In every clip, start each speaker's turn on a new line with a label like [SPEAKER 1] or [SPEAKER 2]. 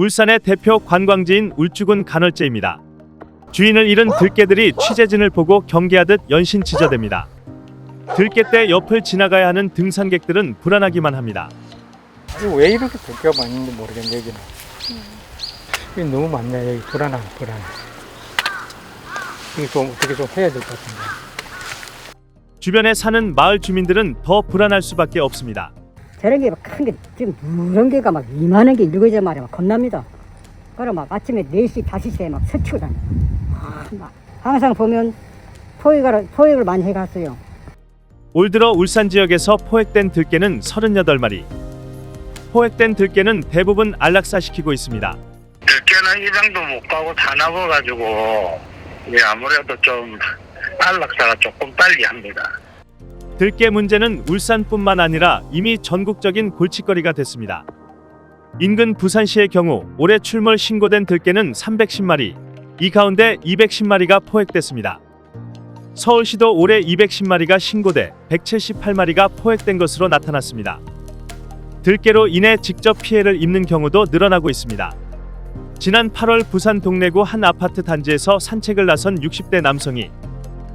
[SPEAKER 1] 울산의 대표 관광지인 울주군 간헐제입니다. 주인을 잃은 들개들이 취재진을 보고 경계하듯 연신 지저댑니다. 들개 때 옆을 지나가야 하는 등산객들은 불안하기만 합니다.
[SPEAKER 2] 이거 왜 이렇게 들기가 많은지 모르겠네 여기는 이게 너무 많네 여기 불안하네 불안해 이거 좀 어떻게 좀 해야 될 것 같은데
[SPEAKER 1] 주변에 사는 마을 주민들은 더 불안할 수밖에 없습니다.
[SPEAKER 3] 저런 게 큰 게 지금 누런 개가 막 이만한 게 일거져 말이야 막 겁납니다. 그럼 막 아침에 4시, 5시에 막 서치고 다녀. 아, 막 항상 보면 포획을, 포획을 많이 해갔어요.
[SPEAKER 1] 올 들어 울산 지역에서 포획된 들개는 38마리. 포획된 들개는 대부분 안락사시키고 있습니다.
[SPEAKER 4] 들깨는 입양도 못 가고 다 나와가지고 예, 아무래도 좀 안락사가 조금 빨리 합니다.
[SPEAKER 1] 들개 문제는 울산뿐만 아니라 이미 전국적인 골칫거리가 됐습니다. 인근 부산시의 경우 올해 출몰 신고된 들개는 310마리, 이 가운데 210마리가 포획됐습니다. 서울시도 올해 210마리가 신고돼 178마리가 포획된 것으로 나타났습니다. 들개로 인해 직접 피해를 입는 경우도 늘어나고 있습니다. 지난 8월 부산 동래구 한 아파트 단지에서 산책을 나선 60대 남성이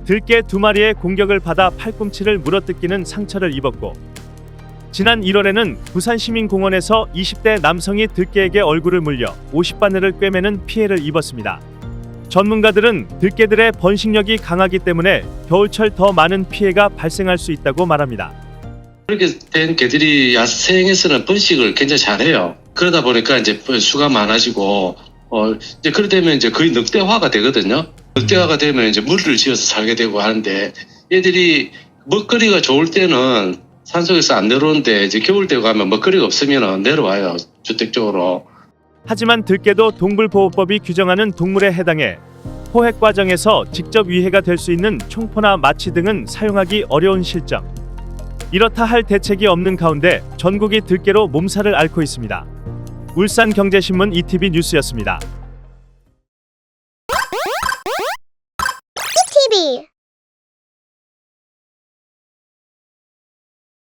[SPEAKER 1] 들개 두 마리의 공격을 받아 팔꿈치를 물어뜯기는 상처를 입었고 지난 1월에는 부산시민공원에서 20대 남성이 들개에게 얼굴을 물려 50바늘을 꿰매는 피해를 입었습니다. 전문가들은 들개들의 번식력이 강하기 때문에 겨울철 더 많은 피해가 발생할 수 있다고 말합니다.
[SPEAKER 5] 그렇게 된 개들이 야생에서는 번식을 굉장히 잘해요. 그러다 보니까 이제 수가 많아지고 어 이제 그러 되면 이제 거의 늑대화가 되거든요. 늑대화가 되면 이제 물을 지어서 살게 되고 하는데 얘들이 먹거리가 좋을 때는 산속에서 안 내려오는데 이제 겨울 되고 하면 먹거리가 없으면 내려와요 주택 쪽으로.
[SPEAKER 1] 하지만 들개도 동물보호법이 규정하는 동물에 해당해 포획 과정에서 직접 위해가 될 수 있는 총포나 마취 등은 사용하기 어려운 실정. 이렇다 할 대책이 없는 가운데 전국이 들개로 몸살을 앓고 있습니다. 울산경제신문 ETV 뉴스였습니다. me!